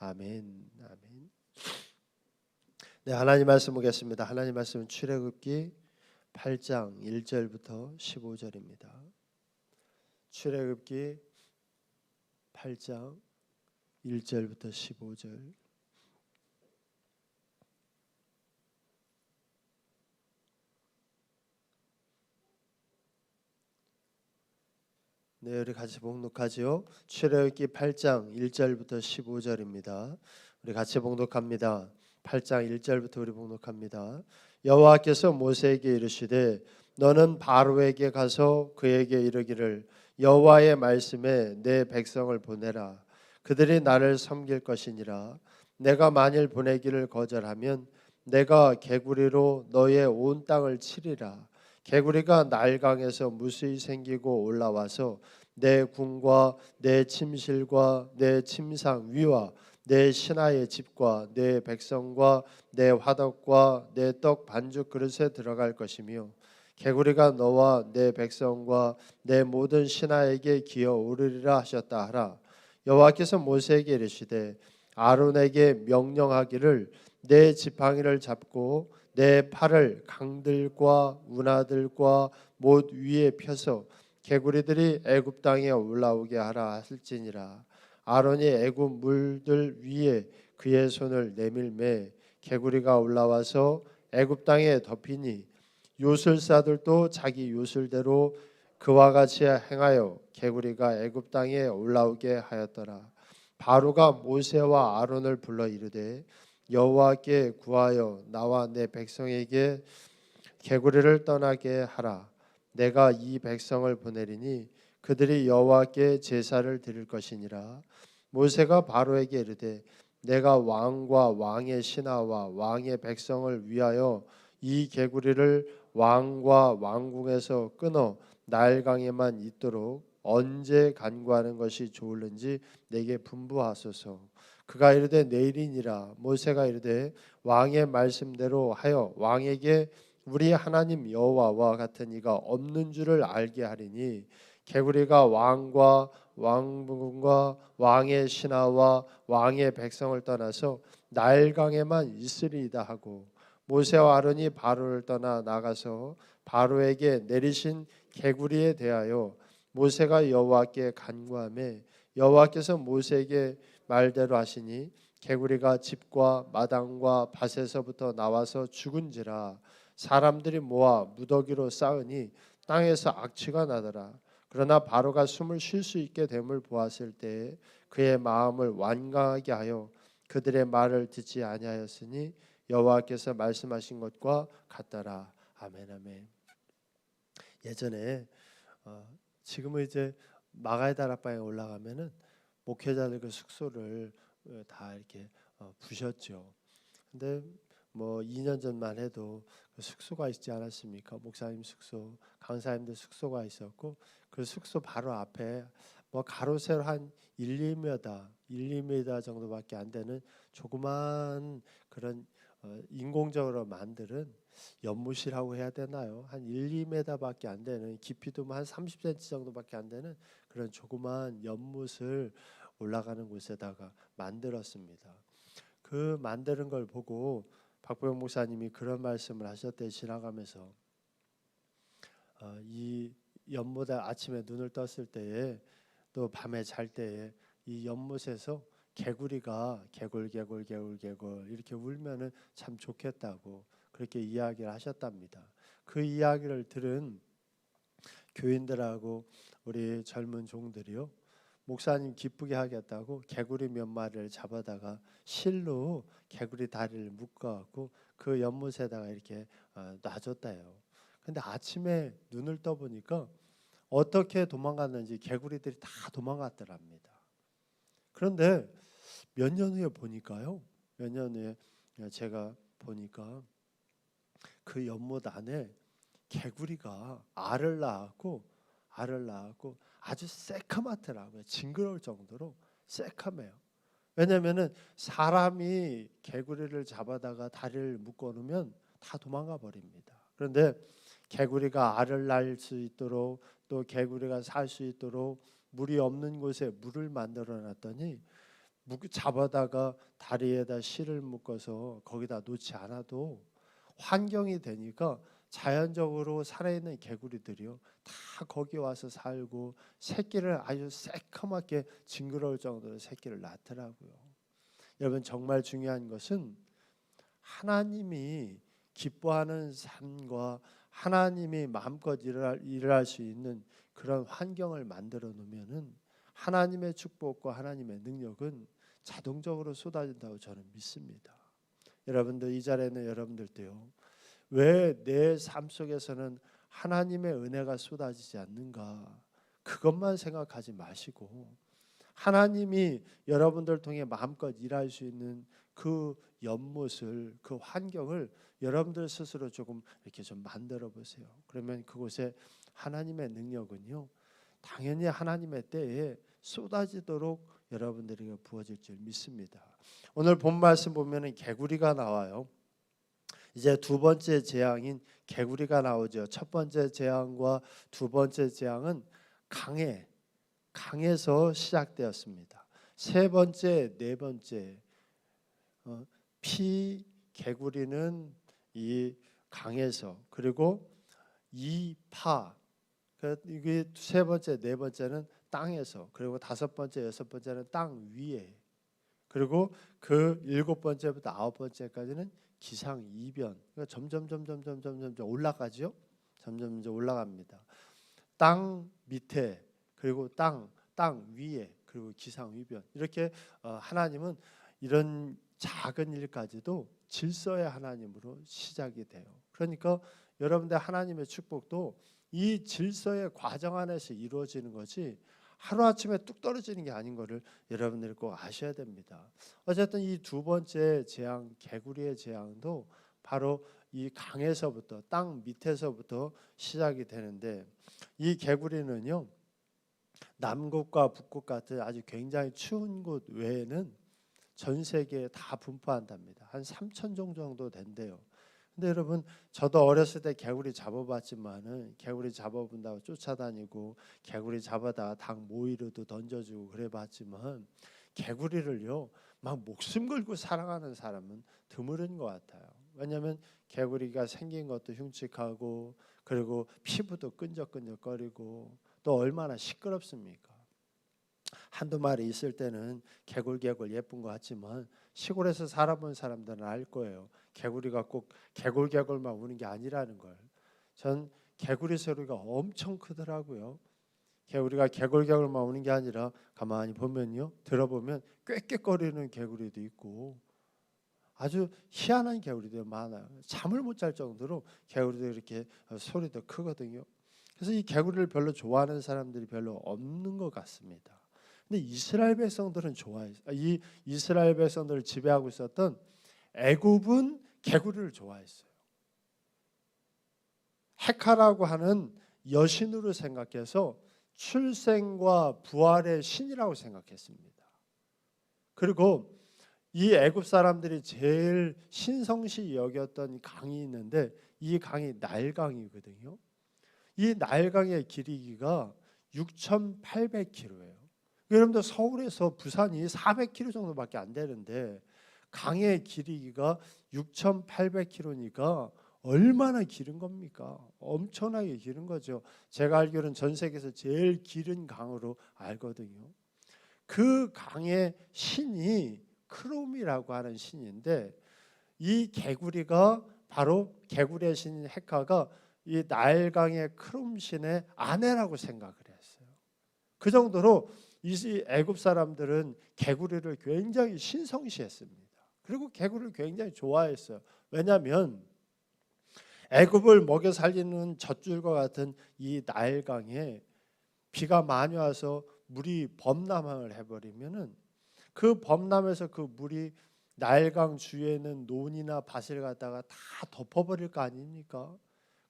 아멘. 아멘. 네, 하나님 말씀 보겠습니다. 하나님 말씀은 출애굽기 8장 1절부터 15절입니다. 출애굽기 8장 1절부터 15절. 네, 우리 같이 봉독하지요. 출애굽기 8장 1절부터 15절입니다. 우리 같이 봉독합니다. 8장 1절부터 우리 봉독합니다. 여호와께서 모세에게 이르시되 너는 바로에게 가서 그에게 이르기를 여호와의 말씀에 내 백성을 보내라 그들이 나를 섬길 것이니라 내가 만일 보내기를 거절하면 내가 개구리로 너의 온 땅을 치리라 개구리가 날강에서 무수히 생기고 올라와서 내 궁과 내 침실과 내 침상 위와 내 신하의 집과 내 백성과 내 화덕과 내 떡 반죽 그릇에 들어갈 것이며 개구리가 너와 내 백성과 내 모든 신하에게 기어 오르리라 하셨다 하라. 여호와께서 모세에게 이르시되 아론에게 명령하기를 내 지팡이를 잡고 내 팔을 강들과 운하들과 못 위에 펴서 개구리들이 애굽 땅에 올라오게 하라 할지니라 아론이 애굽 물들 위에 그의 손을 내밀매 개구리가 올라와서 애굽 땅에 덮이니 요술사들도 자기 요술대로 그와 같이 행하여 개구리가 애굽 땅에 올라오게 하였더라. 바로가 모세와 아론을 불러 이르되 여호와께 구하여 나와 내 백성에게 개구리를 떠나게 하라. 내가 이 백성을 보내리니 그들이 여호와께 제사를 드릴 것이니라. 모세가 바로에게 이르되 내가 왕과 왕의 신하와 왕의 백성을 위하여 이 개구리를 왕과 왕궁에서 끊어 나일강에만 있도록 언제 간구하는 것이 좋을는지 내게 분부하소서. 그가 이르되 내일이니라. 모세가 이르되 왕의 말씀대로 하여 왕에게 우리 하나님 여호와와 같은 이가 없는 줄을 알게 하리니 개구리가 왕과 왕궁과 왕의 신하와 왕의 백성을 떠나서 나일강에만 있으리이다 하고 모세와 아론이 바로를 떠나 나가서 바로에게 내리신 개구리에 대하여 모세가 여호와께 간구하매 여호와께서 모세에게 말대로 하시니 개구리가 집과 마당과 밭에서부터 나와서 죽은지라 사람들이 모아 무더기로 쌓으니 땅에서 악취가 나더라. 그러나 바로가 숨을 쉴 수 있게 됨을 보았을 때 그의 마음을 완강하게 하여 그들의 말을 듣지 아니하였으니 여호와께서 말씀하신 것과 같더라. 아멘 아멘. 예전에 어, 지금은 이제 마가의 다락방에 올라가면은 목회자들 그 숙소를 어, 다 이렇게 어, 부셨죠. 근데 뭐 2년 전만 해도 그 숙소가 있지 않았습니까? 목사님 숙소, 강사님들 숙소가 있었고 그 숙소 바로 앞에 뭐 가로 세로 한 1, 2m, 1, 2m 정도밖에 안 되는 조그만 그런 어, 인공적으로 만드는 연못이라고 해야 되나요? 한 1, 2m밖에 안 되는 깊이도 뭐한 30cm 정도밖에 안 되는 그런 조그만 연못을 올라가는 곳에다가 만들었습니다. 그 만드는 걸 보고 박보영 목사님이 그런 말씀을 하셨대 지나가면서 어, 이 연못에 아침에 눈을 떴을 때에 또 밤에 잘 때에 이 연못에서 개구리가 개굴 개굴 개굴 개굴 이렇게 울면은 참 좋겠다고 그렇게 이야기를 하셨답니다. 그 이야기를 들은 교인들하고 우리 젊은 종들이요. 목사님 기쁘게 하겠다고 개구리 몇 마리를 잡아다가 실로 개구리 다리를 묶어갖고 그 연못에다가 이렇게 어, 놔줬다요. 근데 아침에 눈을 떠보니까 어떻게 도망갔는지 개구리들이 다 도망갔더랍니다. 그런데 몇 년 후에 보니까요. 몇 년 후에 제가 보니까 그 연못 안에 개구리가 알을 낳았고 알을 낳았고 아주 새카맣더라고요. 징그러울 정도로 새카매요. 왜냐면은 사람이 개구리를 잡아다가 다리를 묶어 놓으면 다 도망가 버립니다. 그런데 개구리가 알을 낳을 수 있도록 또 개구리가 살 수 있도록 물이 없는 곳에 물을 만들어 놨더니 묵- 잡아다가 다리에다 실을 묶어서 거기다 놓지 않아도 환경이 되니까 자연적으로 살아있는 개구리들이요 다 거기 와서 살고 새끼를 아주 새카맣게 징그러울 정도로 새끼를 낳더라고요. 여러분 정말 중요한 것은 하나님이 기뻐하는 삶과 하나님이 마음껏 일할, 일할 수 있는 그런 환경을 만들어 놓으면은 하나님의 축복과 하나님의 능력은 자동적으로 쏟아진다고 저는 믿습니다. 여러분들 이 자리에 있는 여러분들도요. 왜 내 삶 속에서는 하나님의 은혜가 쏟아지지 않는가? 그것만 생각하지 마시고 하나님이 여러분들 통해 마음껏 일할 수 있는 그 연못을 그 환경을 여러분들 스스로 조금 이렇게 좀 만들어 보세요. 그러면 그곳에 하나님의 능력은요. 당연히 하나님의 때에 쏟아지도록 여러분들에게 부어질 줄 믿습니다. 오늘 본 말씀 보면은 개구리가 나와요. 이제 두 번째 재앙인 개구리가 나오죠. 첫 번째 재앙과 두 번째 재앙은 강해 강에서 시작되었습니다. 세 번째, 네 번째 어, 피 개구리는 이 강에서 그리고 이파 그 이게 세 번째, 네 번째는 땅에서 그리고 다섯 번째, 여섯 번째는 땅 위에 그리고 그 일곱 번째부터 아홉 번째까지는 기상 이변 그러니까 점점 점점 점점 점점 올라가죠. 점점 점점 올라갑니다. 땅 밑에 그리고 땅, 땅 위에 그리고 기상 이변 이렇게 어, 하나님은 이런 작은 일까지도 질서의 하나님으로 시작이 돼요. 그러니까 여러분들 하나님의 축복도 이 질서의 과정 안에서 이루어지는 것이 하루 아침에 뚝 떨어지는 게 아닌 것을 여러분들이 꼭 아셔야 됩니다. 어쨌든 이 두 번째 재앙 개구리의 재앙도 바로 이 강에서부터 땅 밑에서부터 시작이 되는데 이 개구리는요 남극과 북극 같은 아주 굉장히 추운 곳 외에는 전 세계에 다 분포한답니다. 한 3천 종 정도 된대요. 근데 여러분 저도 어렸을 때 개구리 잡아봤지만은 개구리 잡아본다고 쫓아다니고 개구리 잡아다 닭 모이로도 던져주고 그래봤지만 개구리를요 막 목숨 걸고 사랑하는 사람은 드물은 것 같아요. 왜냐하면 개구리가 생긴 것도 흉측하고 그리고 피부도 끈적끈적거리고 또 얼마나 시끄럽습니까? 한두 마리 있을 때는 개굴개굴 예쁜 것 같지만 시골에서 살아본 사람들은 알 거예요. 개구리가 꼭 개굴개굴만 우는 게 아니라는 걸. 전 개구리 소리가 엄청 크더라고요. 개구리가 개굴개굴만 우는 게 아니라 가만히 보면요, 들어보면 꽥꽥거리는 개구리도 있고 아주 희한한 개구리도 많아요. 잠을 못 잘 정도로 개구리도 이렇게 소리도 크거든요. 그래서 이 개구리를 별로 좋아하는 사람들이 별로 없는 것 같습니다. 근데 이스라엘 백성들은 좋아했어요. 이 이스라엘 백성들을 지배하고 있었던 애굽은 개구리를 좋아했어요. 헤카라고 하는 여신으로 생각해서 출생과 부활의 신이라고 생각했습니다. 그리고 이 애굽 사람들이 제일 신성시 여겼던 강이 있는데 이 강이 나일강이거든요. 이 나일강의 길이가 6,800km예요. 여러분들 서울에서 부산이 400km 정도밖에 안 되는데 강의 길이가 6,800km니까 얼마나 길은 겁니까? 엄청나게 길은 거죠. 제가 알기로는 전 세계에서 제일 길은 강으로 알거든요. 그 강의 신이 크롬이라고 하는 신인데 이 개구리가 바로 개구리의 신인 헤카가 이 나일강의 크롬 신의 아내라고 생각을 했어요. 그 정도로 이 애굽 사람들은 개구리를 굉장히 신성시했습니다. 그리고 개구리를 굉장히 좋아했어요. 왜냐하면 애굽을 먹여 살리는 젖줄과 같은 이 나일강에 비가 많이 와서 물이 범람을 해버리면은 그 범람에서 그 물이 나일강 주위에는 논이나 밭을 갖다가 다 덮어버릴 거 아닙니까?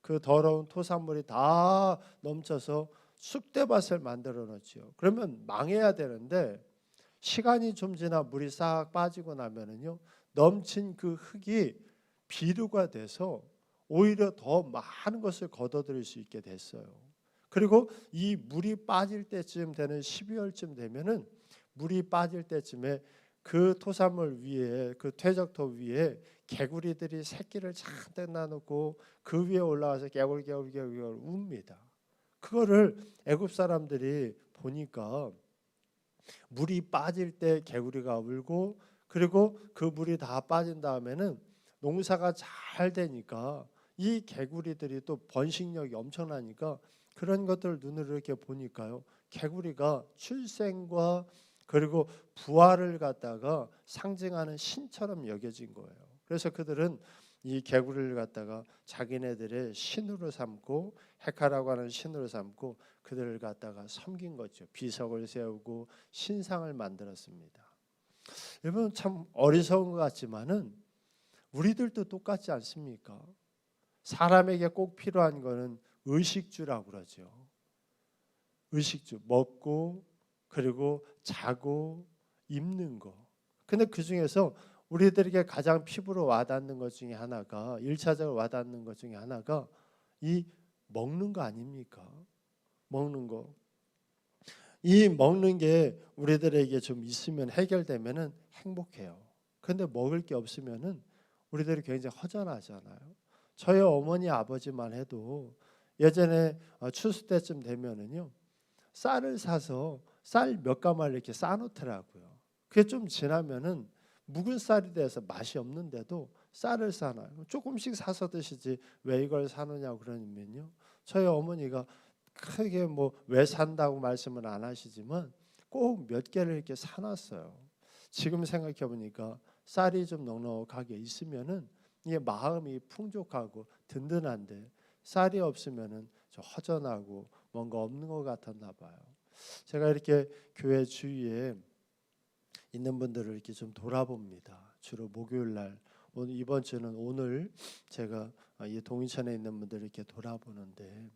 그 더러운 토산물이 다 넘쳐서 쑥대밭을 만들어 놓지요. 그러면 망해야 되는데 시간이 좀 지나 물이 싹 빠지고 나면은요 넘친 그 흙이 비료가 돼서 오히려 더 많은 것을 걷어들일 수 있게 됐어요. 그리고 이 물이 빠질 때쯤 되는 12월쯤 되면은 물이 빠질 때쯤에 그 토사물 위에 그 퇴적토 위에 개구리들이 새끼를 잔뜩 나누고 그 위에 올라와서 개굴 개굴 개굴 개굴 웁니다. 그거를 애굽 사람들이 보니까 물이 빠질 때 개구리가 울고 그리고 그 물이 다 빠진 다음에는 농사가 잘 되니까 이 개구리들이 또 번식력이 엄청나니까 그런 것들 눈으로 이렇게 보니까요. 개구리가 출생과 그리고 부활을 갖다가 상징하는 신처럼 여겨진 거예요. 그래서 그들은 이 개구리를 갖다가 자기네들의 신으로 삼고 헤카라고 하는 신으로 삼고 그들을 갖다가 섬긴 거죠. 비석을 세우고 신상을 만들었습니다. 여러분 참 어리석은 것 같지만은 우리들도 똑같지 않습니까? 사람에게 꼭 필요한 거는 의식주라고 그러죠. 의식주 먹고 그리고 자고 입는 거. 근데 그 중에서 우리들에게 가장 피부로 와닿는 것 중에 하나가 일차적으로 와닿는 것 중에 하나가 이 먹는 거 아닙니까? 먹는 거. 이 먹는 게 우리들에게 좀 있으면 해결되면은 행복해요. 근데 먹을 게 없으면은 우리들이 굉장히 허전하잖아요. 저희 어머니 아버지만 해도 예전에 어, 추수 때쯤 되면은요 쌀을 사서 쌀 몇 가마를 이렇게 쌓아놓더라고요. 그게 좀 지나면은 묵은 쌀이 돼서 맛이 없는데도 쌀을 사놔요. 조금씩 사서 드시지 왜 이걸 사느냐고 그러면요. 저희 어머니가 크게 뭐 왜 산다고 말씀은 안 하시지만 꼭 몇 개를 이렇게 사놨어요. 지금 생각해 보니까 쌀이 좀 넉넉하게 있으면은 이게 마음이 풍족하고 든든한데 쌀이 없으면은 좀 허전하고 뭔가 없는 것 같았나 봐요. 제가 이렇게 교회 주위에 있는 분들을 이렇게 좀 돌아봅니다. 주로 목요일 날 오늘 이번 주는 오늘 제가 이 동인천에 있는 분들 이렇게 돌아보는데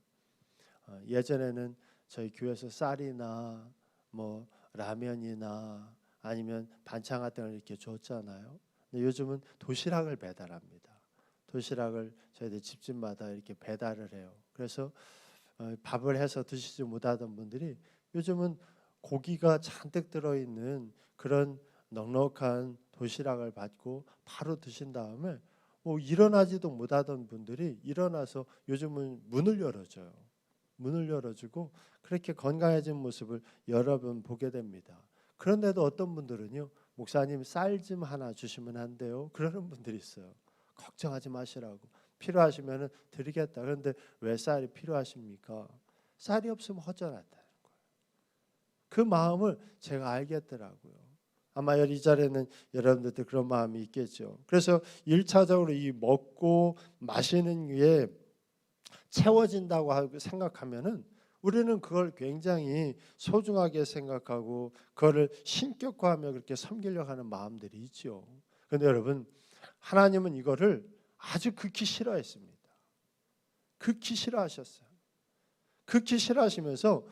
어, 예전에는 저희 교회에서 쌀이나 뭐 라면이나 아니면 반찬 같은 걸 이렇게 줬잖아요. 근데 요즘은 도시락을 배달합니다. 도시락을 저희들 집집마다 이렇게 배달을 해요. 그래서 어, 밥을 해서 드시지 못하던 분들이 요즘은 고기가 잔뜩 들어있는 그런 넉넉한 도시락을 받고 바로 드신 다음에 뭐 일어나지도 못하던 분들이 일어나서 요즘은 문을 열어줘요. 문을 열어주고 그렇게 건강해진 모습을 여러 번 보게 됩니다. 그런데도 어떤 분들은요, 목사님 쌀 좀 하나 주시면 안 돼요? 그러는 분들이 있어요. 걱정하지 마시라고 필요하시면 드리겠다. 그런데 왜 쌀이 필요하십니까? 쌀이 없으면 허전하다는 거예요. 그 마음을 제가 알겠더라고요. 아마 이 자리에는 여러분들도 그런 마음이 있겠죠. 그래서 일차적으로 이 먹고 마시는 게 채워진다고 하고 생각하면은 우리는 그걸 굉장히 소중하게 생각하고 그거를 신격화하며 그렇게 섬기려고 하는 마음들이 있죠. 그런데 여러분 하나님은 이거를 아주 극히 싫어했습니다. 극히 싫어하셨어요. 극히 싫어하시면서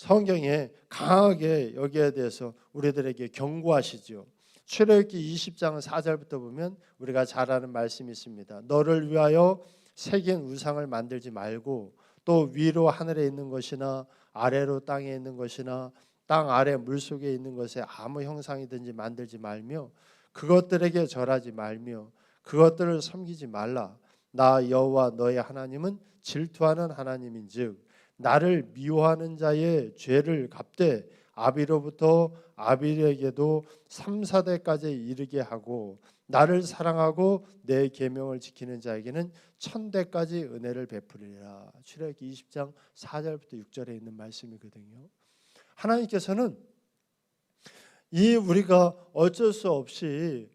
성경에 강하게 여기에 대해서 우리들에게 경고하시죠. 출애굽기 20장 4절부터 보면 우리가 잘 아는 말씀이 있습니다. 너를 위하여 새긴 우상을 만들지 말고 또 위로 하늘에 있는 것이나 아래로 땅에 있는 것이나 땅 아래 물 속에 있는 것에 아무 형상이든지 만들지 말며 그것들에게 절하지 말며 그것들을 섬기지 말라. 나 여호와 너의 하나님은 질투하는 하나님인즉 나를 미워하는 자의 죄를 갚되 아비로부터 아비에게도 3, 4대까지 이르게 하고 나를 사랑하고 내 계명을 지키는 자에게는 천대까지 은혜를 베푸리라. 출애굽기 20장 4절부터 6절에 있는 말씀이거든요. 하나님께서는 이 우리가 어쩔 수 없이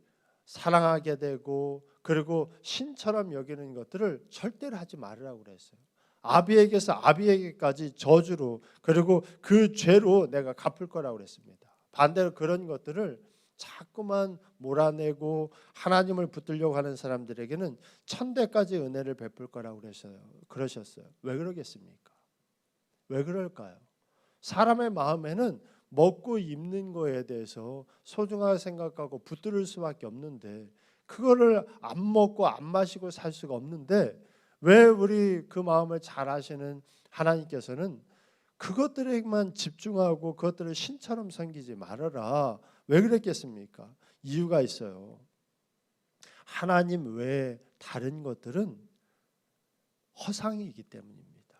사랑하게 되고 그리고 신처럼 여기는 것들을 절대로 하지 말으라고 그랬어요. 아비에게서 아비에게까지 저주로 그리고 그 죄로 내가 갚을 거라고 그랬습니다. 반대로 그런 것들을 자꾸만 몰아내고 하나님을 붙들려고 하는 사람들에게는 천대까지 은혜를 베풀 거라고 그러셔요. 그러셨어요. 왜 그러겠습니까? 왜 그럴까요? 사람의 마음에는 먹고 입는 거에 대해서 소중하게 생각하고 붙들을 수밖에 없는데 그거를 안 먹고 안 마시고 살 수가 없는데 왜 우리 그 마음을 잘 아시는 하나님께서는 그것들에만 집중하고 그것들을 신처럼 섬기지 말아라. 왜 그랬겠습니까? 이유가 있어요. 하나님 외에 다른 것들은 허상이기 때문입니다.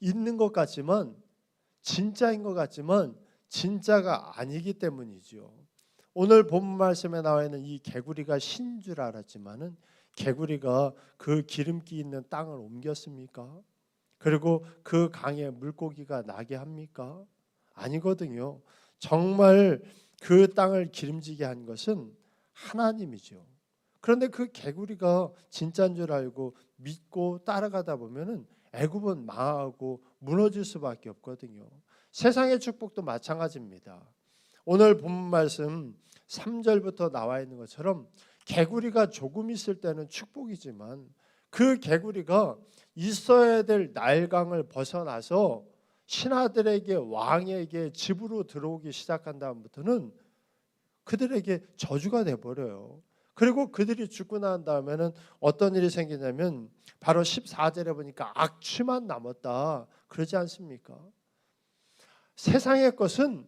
있는 것 같지만 진짜인 것 같지만 진짜가 아니기 때문이죠. 오늘 본 말씀에 나와 있는 이 개구리가 신 줄 알았지만은 개구리가 그 기름기 있는 땅을 옮겼습니까? 그리고 그 강에 물고기가 나게 합니까? 아니거든요. 정말 그 땅을 기름지게 한 것은 하나님이죠. 그런데 그 개구리가 진짜인 줄 알고 믿고 따라가다 보면은 애굽은 망하고 무너질 수밖에 없거든요. 세상의 축복도 마찬가지입니다. 오늘 본 말씀 3절부터 나와 있는 것처럼 개구리가 조금 있을 때는 축복이지만 그 개구리가 있어야 될 날강을 벗어나서 신하들에게 왕에게 집으로 들어오기 시작한 다음부터는 그들에게 저주가 돼 버려요. 그리고 그들이 죽고 난 다음에는 어떤 일이 생기냐면 바로 14절에 보니까 악취만 남았다. 그러지 않습니까? 세상의 것은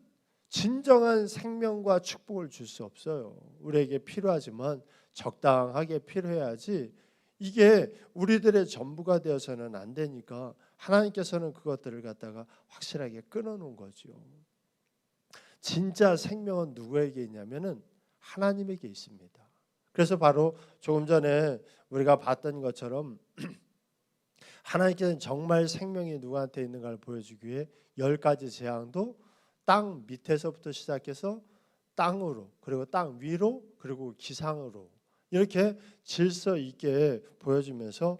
진정한 생명과 축복을 줄 수 없어요. 우리에게 필요하지만 적당하게 필요해야지 이게 우리들의 전부가 되어서는 안 되니까 하나님께서는 그것들을 갖다가 확실하게 끊어놓은 거죠. 진짜 생명은 누구에게 있냐면은 하나님에게 있습니다. 그래서 바로 조금 전에 우리가 봤던 것처럼 하나님께서는 정말 생명이 누구한테 있는가를 보여주기 위해 열 가지 재앙도 땅 밑에서부터 시작해서 땅으로 그리고 땅 위로 그리고 기상으로 이렇게 질서 있게 보여주면서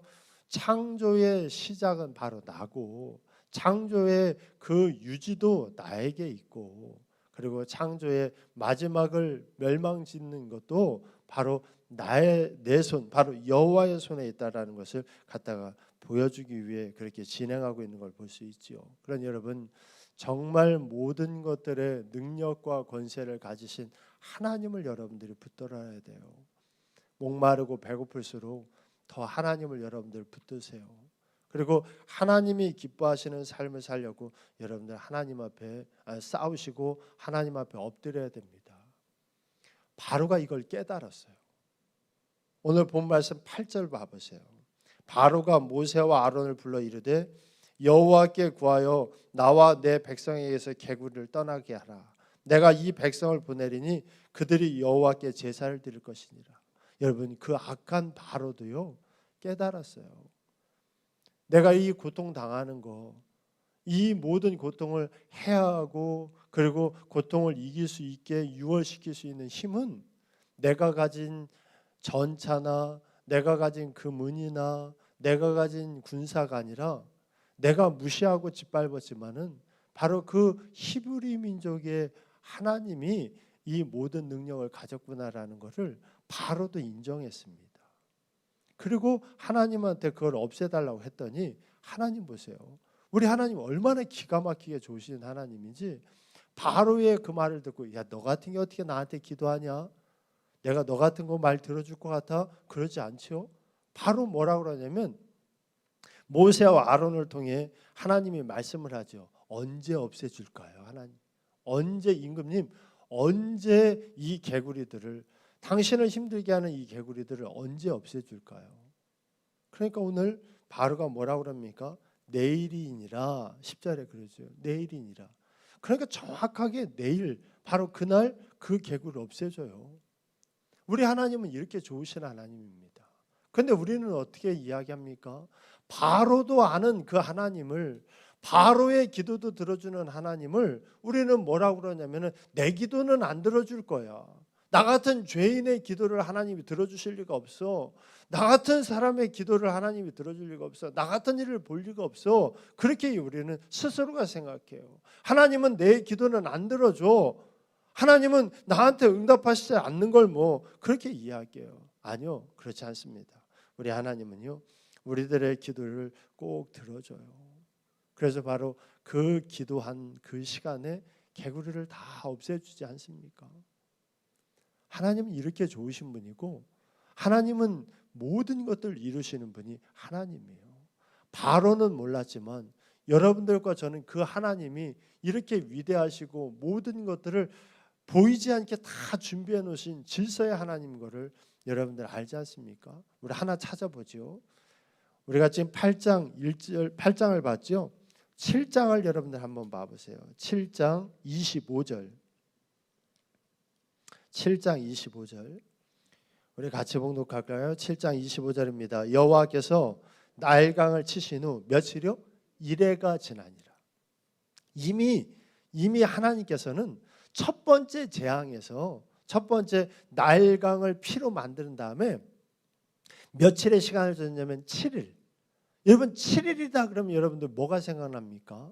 창조의 시작은 바로 나고 창조의 그 유지도 나에게 있고 그리고 창조의 마지막을 멸망짓는 것도 바로 나의 내 손, 바로 여호와의 손에 있다라는 것을 갖다가 보여주기 위해 그렇게 진행하고 있는 걸 볼 수 있지요. 그런 여러분 정말 모든 것들의 능력과 권세를 가지신 하나님을 여러분들이 붙들어야 돼요. 목마르고 배고플수록 더 하나님을 여러분들 붙드세요. 그리고 하나님이 기뻐하시는 삶을 살려고 여러분들 하나님 앞에 아, 싸우시고 하나님 앞에 엎드려야 됩니다. 바로가 이걸 깨달았어요. 오늘 본 말씀 8절 봐보세요. 바로가 모세와 아론을 불러 이르되 여호와께 구하여 나와 내 백성에게서 개구리를 떠나게 하라. 내가 이 백성을 보내리니 그들이 여호와께 제사를 드릴 것이니라. 여러분 그 악한 바로도요 깨달았어요. 내가 이 고통 당하는 거, 이 모든 고통을 해하고 그리고 고통을 이길 수 있게 유월시킬 수 있는 힘은 내가 가진 전차나 내가 가진 그 문이나 내가 가진 군사가 아니라 내가 무시하고 짓밟았지만은 바로 그 히브리 민족의 하나님이 이 모든 능력을 가졌구나라는 것을 바로도 인정했습니다. 그리고 하나님한테 그걸 없애달라고 했더니 하나님 보세요. 우리 하나님 얼마나 기가 막히게 좋으신 하나님인지 바로의 그 말을 듣고 야 너 같은 게 어떻게 나한테 기도하냐? 내가 너 같은 거 말 들어줄 것 같아? 그러지 않죠. 바로 뭐라 그러냐면 모세와 아론을 통해 하나님이 말씀을 하죠. 언제 없애줄까요, 하나님? 언제 임금님 언제 이 개구리들을 당신을 힘들게 하는 이 개구리들을 언제 없애줄까요? 그러니까 오늘 바로가 뭐라 그럽니까? 내일이니라 10절에 그러죠. 내일이니라. 그러니까 정확하게 내일 바로 그날 그 개구를 없애줘요. 우리 하나님은 이렇게 좋으신 하나님입니다. 근데 우리는 어떻게 이야기합니까? 바로도 아는 그 하나님을 바로의 기도도 들어주는 하나님을 우리는 뭐라고 그러냐면은 내 기도는 안 들어줄 거야. 나 같은 죄인의 기도를 하나님이 들어주실 리가 없어. 나 같은 사람의 기도를 하나님이 들어줄 리가 없어. 나 같은 일을 볼 리가 없어. 그렇게 우리는 스스로가 생각해요. 하나님은 내 기도는 안 들어줘. 하나님은 나한테 응답하시지 않는 걸 뭐 그렇게 이야기해요. 아니요, 그렇지 않습니다. 우리 하나님은요, 우리들의 기도를 꼭 들어줘요. 그래서 바로 그 기도한 그 시간에 개구리를 다 없애주지 않습니까? 하나님은 이렇게 좋으신 분이고 하나님은 모든 것들을 이루시는 분이 하나님이에요. 바로는 몰랐지만 여러분들과 저는 그 하나님이 이렇게 위대하시고 모든 것들을 보이지 않게 다 준비해 놓으신 질서의 하나님 거를 여러분들 알지 않습니까? 우리 하나 찾아보죠. 우리가 지금 8장 1절 8장을 봤죠. 7장을 여러분들 한번 봐 보세요. 7장 25절. 7장 25절. 우리 같이 봉독할까요? 7장 25절입니다. 여호와께서 나일강을 치신 후 며칠이요? 이래가 지나니라. 이미 이미 하나님께서는 첫 번째 재앙에서 첫 번째 나일강을 피로 만드는 다음에 며칠의 시간을 줬냐면 7일. 여러분 7일이다 그러면 여러분들 뭐가 생각납니까?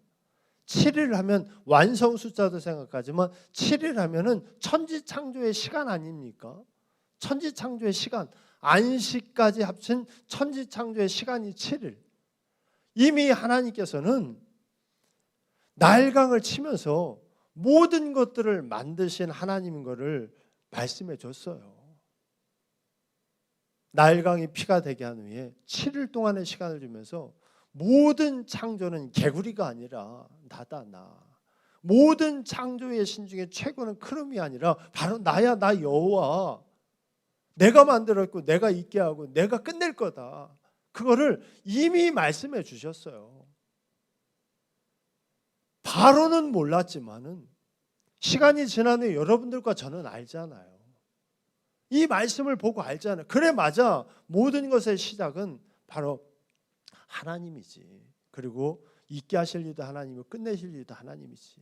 7일 하면 완성 숫자도 생각하지만 7일 하면은 천지 창조의 시간 아닙니까? 천지 창조의 시간 안식까지 합친 천지 창조의 시간이 7일. 이미 하나님께서는 날강을 치면서 모든 것들을 만드신 하나님인 것을 말씀해 줬어요. 날강이 피가 되게 한 후에 7일 동안의 시간을 주면서 모든 창조는 개구리가 아니라 나다 나. 모든 창조의 신 중에 최고는 크름이 아니라 바로 나야 나 여호와. 내가 만들었고 내가 있게 하고 내가 끝낼 거다. 그거를 이미 말씀해 주셨어요. 바로는 몰랐지만은 시간이 지난 후에 여러분들과 저는 알잖아요. 이 말씀을 보고 알잖아요. 그래 맞아. 모든 것의 시작은 바로 하나님이지. 그리고 있게 하실 일도 하나님이고 끝내실 일도 하나님이지.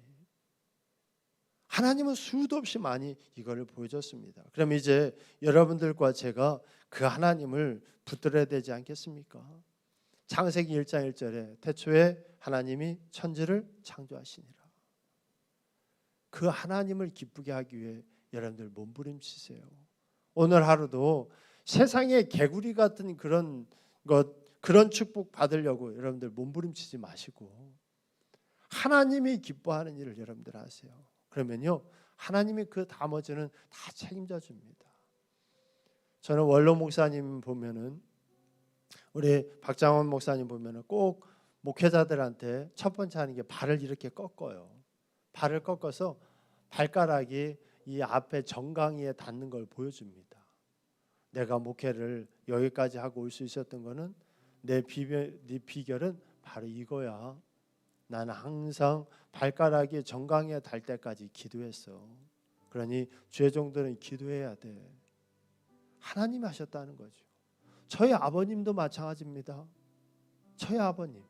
하나님은 수도 없이 많이 이거를 보여줬습니다. 그럼 이제 여러분들과 제가 그 하나님을 붙들어야 되지 않겠습니까? 창세기 1장 1절에 태초에 하나님이 천지를 창조하시니라. 그 하나님을 기쁘게 하기 위해 여러분들 몸부림치세요. 오늘 하루도 세상의 개구리 같은 그런 것 그런 축복 받으려고 여러분들 몸부림치지 마시고 하나님이 기뻐하는 일을 여러분들 하세요. 그러면요 하나님이 그 나머지는 다 책임져 줍니다. 저는 원로 목사님 보면은 우리 박장원 목사님 보면은 꼭 목회자들한테 첫 번째 하는 게 발을 이렇게 꺾어요. 발을 꺾어서 발가락이 이 앞에 정강이에 닿는 걸 보여줍니다. 내가 목회를 여기까지 하고 올 수 있었던 거는 내 비결, 네 비결은 바로 이거야. 나는 항상 발가락이 정강이에 닿을 때까지 기도했어. 그러니 주의 종들은 기도해야 돼. 하나님이 하셨다는 거죠. 저희 아버님도 마찬가지입니다. 저희 아버님.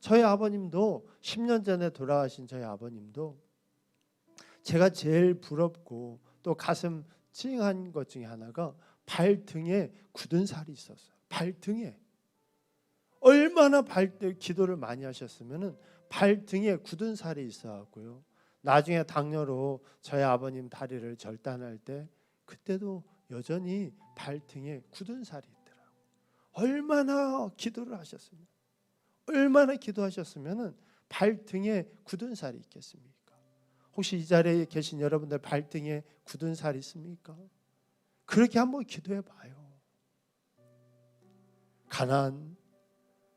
저희 아버님도 10년 전에 돌아가신 저희 아버님도 제가 제일 부럽고 또 가슴 찡한 것 중에 하나가 발등에 굳은 살이 있었어요. 발등에 얼마나 발등 기도를 많이 하셨으면은 발등에 굳은 살이 있어갖고요. 나중에 당뇨로 저희 아버님 다리를 절단할 때 그때도 여전히 발등에 굳은 살이 있더라고. 얼마나 기도를 하셨습니까? 얼마나 기도하셨으면은 발등에 굳은 살이 있겠습니까? 혹시 이 자리에 계신 여러분들 발등에 굳은 살 있습니까? 그렇게 한번 기도해 봐요. 가난,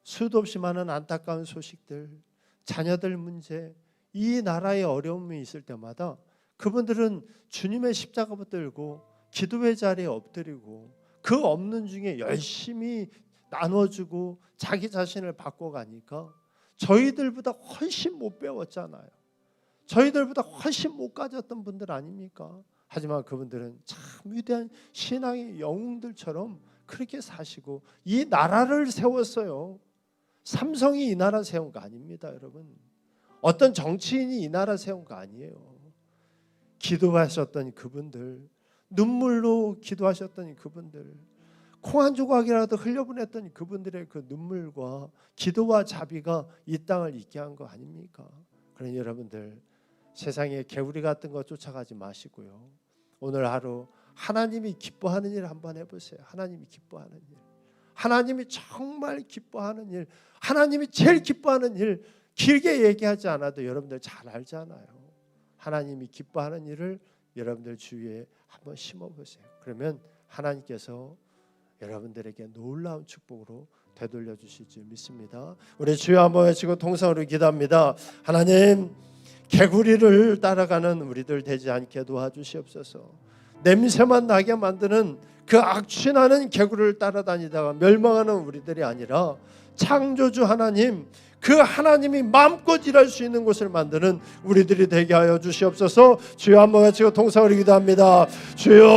수도 없이 많은 안타까운 소식들, 자녀들 문제, 이 나라의 어려움이 있을 때마다 그분들은 주님의 십자가 붙들고 기도의 자리에 엎드리고 그 없는 중에 열심히 나눠주고 자기 자신을 바꿔가니까 저희들보다 훨씬 못 배웠잖아요. 저희들보다 훨씬 못 가졌던 분들 아닙니까? 하지만 그분들은 참 위대한 신앙의 영웅들처럼 그렇게 사시고 이 나라를 세웠어요. 삼성이 이 나라 세운 거 아닙니다, 여러분. 어떤 정치인이 이 나라 세운 거 아니에요. 기도하셨던 그분들, 눈물로 기도하셨던 그분들, 콩 한 조각이라도 흘려보냈던 그분들의 그 눈물과 기도와 자비가 이 땅을 있게 한 거 아닙니까? 그러니 여러분들 세상에 개구리 같은 거 쫓아가지 마시고요. 오늘 하루 하나님이 기뻐하는 일 한번 해보세요. 하나님이 기뻐하는 일. 하나님이 정말 기뻐하는 일. 하나님이 제일 기뻐하는 일. 길게 얘기하지 않아도 여러분들 잘 알잖아요. 하나님이 기뻐하는 일을 여러분들 주위에 한번 심어보세요. 그러면 하나님께서 여러분들에게 놀라운 축복으로 되돌려 주실 줄 믿습니다. 우리 주여 한번 외치고 통성으로 기도합니다. 하나님 개구리를 따라가는 우리들 되지 않게 도와주시옵소서. 냄새만 나게 만드는 그 악취나는 개구리를 따라다니다가 멸망하는 우리들이 아니라 창조주 하나님 그 하나님이 마음껏 일할 수 있는 곳을 만드는 우리들이 되게 하여 주시옵소서. 주여 한번 외치고 통성을 기도합니다. 주여